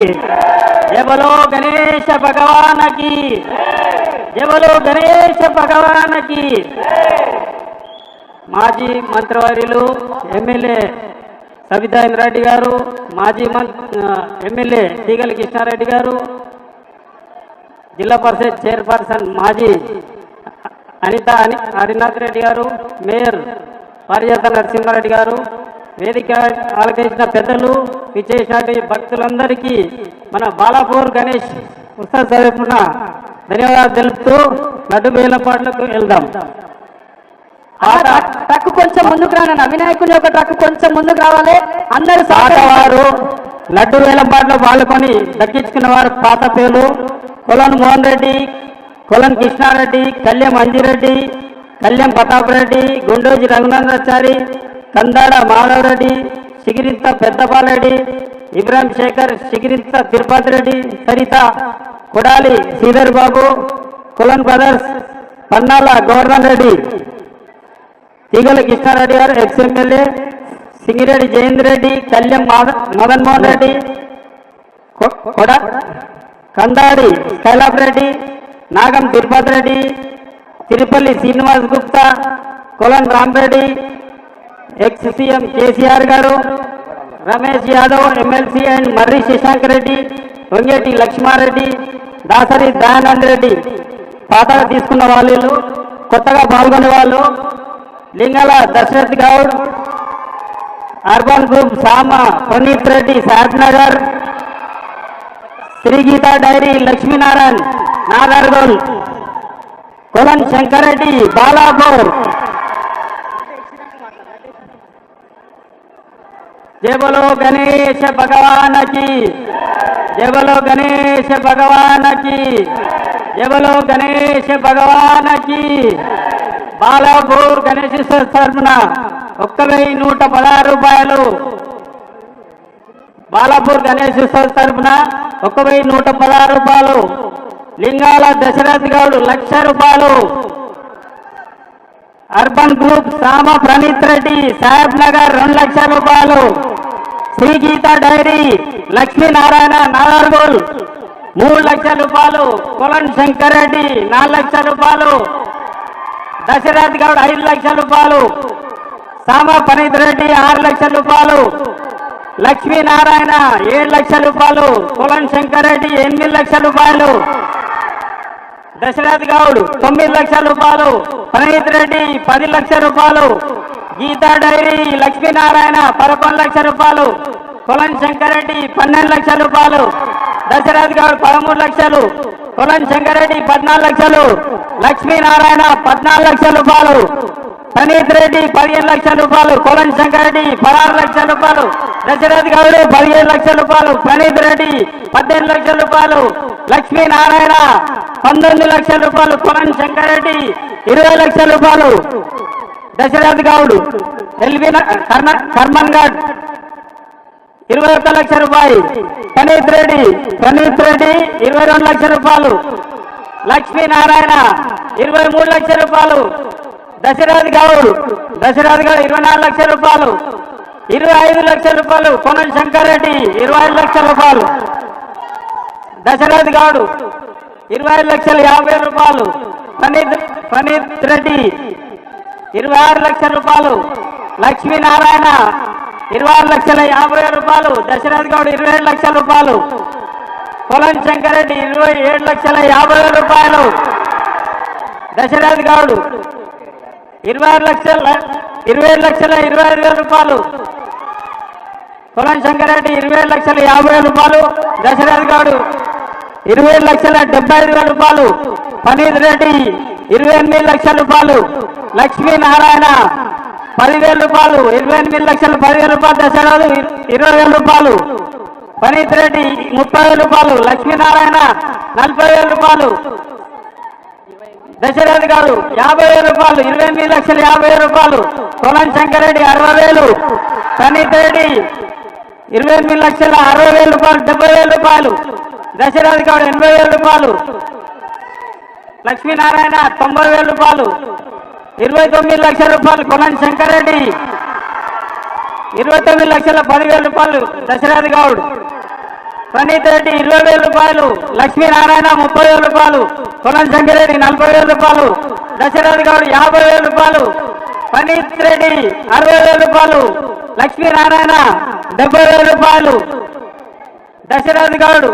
జయ బలో గణేశ భగవానకి? జయ బలో గణేశ భగవానకి? మాజీ మంత్రివర్యులు ఎమ్మెల్యే సవితాయింద్ర రెడ్డి గారు మాజీ మం ఎమ్మెల్యే తీగల కృష్ణారెడ్డి గారు జిల్లా పరిషత్ చైర్పర్సన్ మాజీ అనిత అని హరినాథ్ రెడ్డి గారు మేయర్ పారిజాత నరసింహారెడ్డి గారు వేదిక ఆలకించిన పెద్దలు విచ్చేసినటువంటి భక్తులందరికీ మన బాలాపూర్ గణేష్ ఉత్సవ తరపున ధన్యవాదాలు తెలుపుతూ లడ్డు వేలపాట్లకు వెళ్దాం. ట్రక్- కొంచెం ముందుకు రానన్న వినాయకుని యొక్క ట్రక్ కొంచెం ముందుకు రావాలి. అందరు పాతవారు లడ్డు వేలంపాట్లో పాల్గొని దక్కించుకున్న వారు పాత పేర్లు కొలన్ మోహన్ రెడ్డి కొలన్ కృష్ణారెడ్డి కళ్యాణ్ మంజిరెడ్డి కళ్యాణ్ ప్రతాప్ రెడ్డి గుండోజి రఘునందాచారి కందాడ మాధవరెడ్డి సిగిరింత పెద్దపాలరెడ్డి ఇబ్రాహిం శేఖర్ సిగిరింత తిరుపతి రెడ్డి సరిత కొడాలి శ్రీధర్ బాబు కులన్ బ్రదర్స్ పన్నాల గోవర్ధన్ రెడ్డి తీగల కృష్ణారెడ్డి గారు ఎక్స్ సింగిరెడ్డి జయేంద్ర రెడ్డి కళ్యాణ్ మదన్ మోహన్ రెడ్డి కొ- Kandadi కైలాప్ Reddy Nagam Tirupati Reddy Tirupalli Srinivas Gupta Kolan Ram Reddy ex CM KCR garu Ramesh Yadav MLC and Marri Shashank Reddy Vangeti Lakshma Reddy Dasari Dayanand Reddy పాతగా తీసుకున్న వాళ్ళు కొత్తగా పాల్గొనే వాళ్ళు Lingala Dasharath Goud urban group Sama Puneet Reddy Shad Nagar Sri Geetha dairy Lakshminarayan Nagargol Kolan Shankar Reddy Balapur జయ గణేష గణేశ భగవానకి. జయ గణేష భగవానకి. జయ గణేష భగవానకి. బాలాపూర్ గణేశేశ్వర తరఫున ఒక్క వెయ్యి నూట పదహారు రూపాయలు. బాలాపూర్ గణేశేశ్వర తరఫున ఒక్క వెయ్యి నూట పదహారు రూపాయలు. లింగాల దశరథ్ గౌడ్ లక్ష రూపాయలు. అర్బన్ గ్రూప్ సామ ప్రణీత్ రెడ్డి సాహెబ్ నగర్ రెండు లక్షల రూపాయలు. శ్రీ గీత డైరీ లక్ష్మీనారాయణ నాగర్గోల్ మూడు లక్షల రూపాయలు. కొలన్ శంకర్ రెడ్డి నాలుగు లక్షల రూపాయలు. దశరథ్ గౌడ్ ఐదు లక్షల రూపాయలు. సామ ప్రణీత్ రెడ్డి ఆరు లక్షల రూపాయలు. లక్ష్మీనారాయణ ఏడు లక్షల రూపాయలు. కులన్ శంకర్ రెడ్డి ఎనిమిది లక్షల రూపాయలు. దశరథ్ గౌడ్ తొమ్మిది లక్షల రూపాయలు ప్రణీత్ రెడ్డి పది లక్షల రూపాయలు గీతా డైరీ లక్ష్మీనారాయణ పదకొండు లక్షల రూపాయలు కొలన్ శంకరెడ్డి పన్నెండు లక్షల రూపాయలు దశరథ్ గౌడ్ పదమూడు లక్షలు కొలన్ శంకరెడ్డి పద్నాలుగు లక్షలు లక్ష్మీనారాయణ పద్నాలుగు లక్షల రూపాయలు ప్రణీత్ రెడ్డి పదిహేను లక్షల రూపాయలు కొలన్ శంకరెడ్డి పదహారు లక్షల రూపాయలు దశరథ్ గౌడ్ పదిహేను లక్షల రూపాయలు ప్రణీత్ రెడ్డి పద్దెనిమిది లక్షల రూపాయలు లక్ష్మీనారాయణ పంతొమ్మిది లక్షల రూపాయలు కొలన్ శంకరెడ్డి ఇరవై లక్షల రూపాయలు దశరథ్ గౌడ్ ఎల్వి కర్మ కర్మన్ ఇరవై ఒక్క లక్ష రూపాయలు ప్రణీత్ రెడ్డి ప్రణీత్ రెడ్డి ఇరవై రెండు లక్షల రూపాయలు లక్ష్మీనారాయణ ఇరవై మూడు లక్షల రూపాయలు దశరథ్ గౌడ్. దశరథ్ గౌడ్ ఇరవై నాలుగు లక్షల రూపాయలు. ఇరవై ఐదు లక్షల రూపాయలు కొనల్ శంకర్ రెడ్డి ఇరవై ఐదు లక్షల రూపాయలు. దశరథ్ గౌడ్ ఇరవై ఐదు లక్షల యాభై రూపాయలు. పనీత్ పనీత్ రెడ్డి ఇరవై ఆరు లక్షల రూపాయలు. లక్ష్మీనారాయణ ఇరవై ఆరు లక్షల యాభై రూపాయలు. దశరథ్ గౌడ్ ఇరవై ఏడు లక్షల రూపాయలు. పొలం శంకర్ రెడ్డి ఇరవై ఏడు లక్షల యాభై వేల రూపాయలు. దశరథ్ గౌడ్ ఇరవై ఆరు లక్షల ఇరవై ఏడు లక్షల ఇరవై ఐదు వేల రూపాయలు. కొలన్ శంకరెడ్డి ఇరవై ఏడు లక్షల యాభై వేల రూపాయలు. దశరథ్ గౌడ్ ఇరవై ఏడు లక్షల డెబ్బై ఐదు వేల రూపాయలు. పనీత్ రెడ్డి ఇరవై ఎనిమిది లక్షల రూపాయలు. లక్ష్మీనారాయణ పదివేల రూపాయలు. ఇరవై ఎనిమిది లక్షల పదివేల రూపాయలు. దశరథ్ ఇరవై వేల రూపాయలు. పనీత్ రెడ్డి ముప్పై వేల రూపాయలు. లక్ష్మీనారాయణ నలభై వేల రూపాయలు. దశరథ్ గారు యాభై వేల రూపాయలు ఇరవై ఎనిమిది లక్షల యాభై రూపాయలు. కొలం శంకరెడ్డి అరవై వేలు. పనీత్ ఇరవై ఎనిమిది లక్షల అరవై వేల రూపాయలు డెబ్బై వేల రూపాయలు. దశరథ్ గౌడ్ ఎనభై వేల రూపాయలు. లక్ష్మీనారాయణ తొంభై వేల రూపాయలు. ఇరవై తొమ్మిది లక్షల రూపాయలు కొలం శంకరెడ్డి. ఇరవై తొమ్మిది లక్షల పదివేల రూపాయలు దశరథ్ గౌడ్. ప్రణీత్ రెడ్డి ఇరవై వేల రూపాయలు లక్ష్మీనారాయణ ముప్పై వేల రూపాయలు కొలం శంకరెడ్డి నలభై వేల రూపాయలు దశరథ్ గౌడ్ యాభై వేల రూపాయలు ప్రణీత్ రెడ్డి అరవై వేల రూపాయలు లక్ష్మీనారాయణ డెబ్బై వేల రూపాయలు దశరథ్ గౌడ్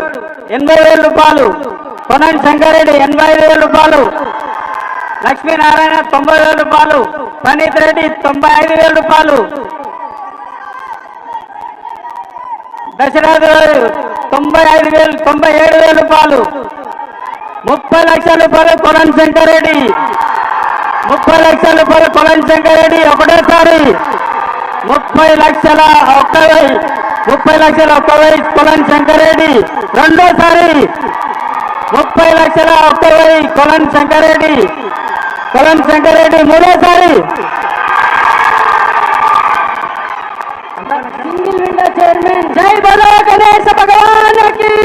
ఎనభై వేల రూపాయలు కొనం శంకరెడ్డి ఎనభై ఐదు వేల రూపాయలు లక్ష్మీనారాయణ తొంభై వేల రూపాయలు ప్రణీత్ రెడ్డి తొంభై ఐదు వేల రూపాయలు దశరథ గారు తొంభై ఐదు వేలు తొంభై ఏడు వేల రూపాయలు ముప్పై లక్షల రూపాయలు కొలం శంకరెడ్డి. ముప్పై లక్షల రూపాయలు కొలం శంకరెడ్డి ఒకటేసారి. ముప్పై లక్షల ఒక్క ముప్పై లక్షల ఒక్క వెయ్యి కొలం శంకరెడ్డి రెండోసారి. ముప్పై లక్షల ఒక్క వెయ్యి కొలం శంకరెడ్డి. కొలం శంకరెడ్డి మూడోసారి. चेयरमैन जय बोलो गणेश भगवान की।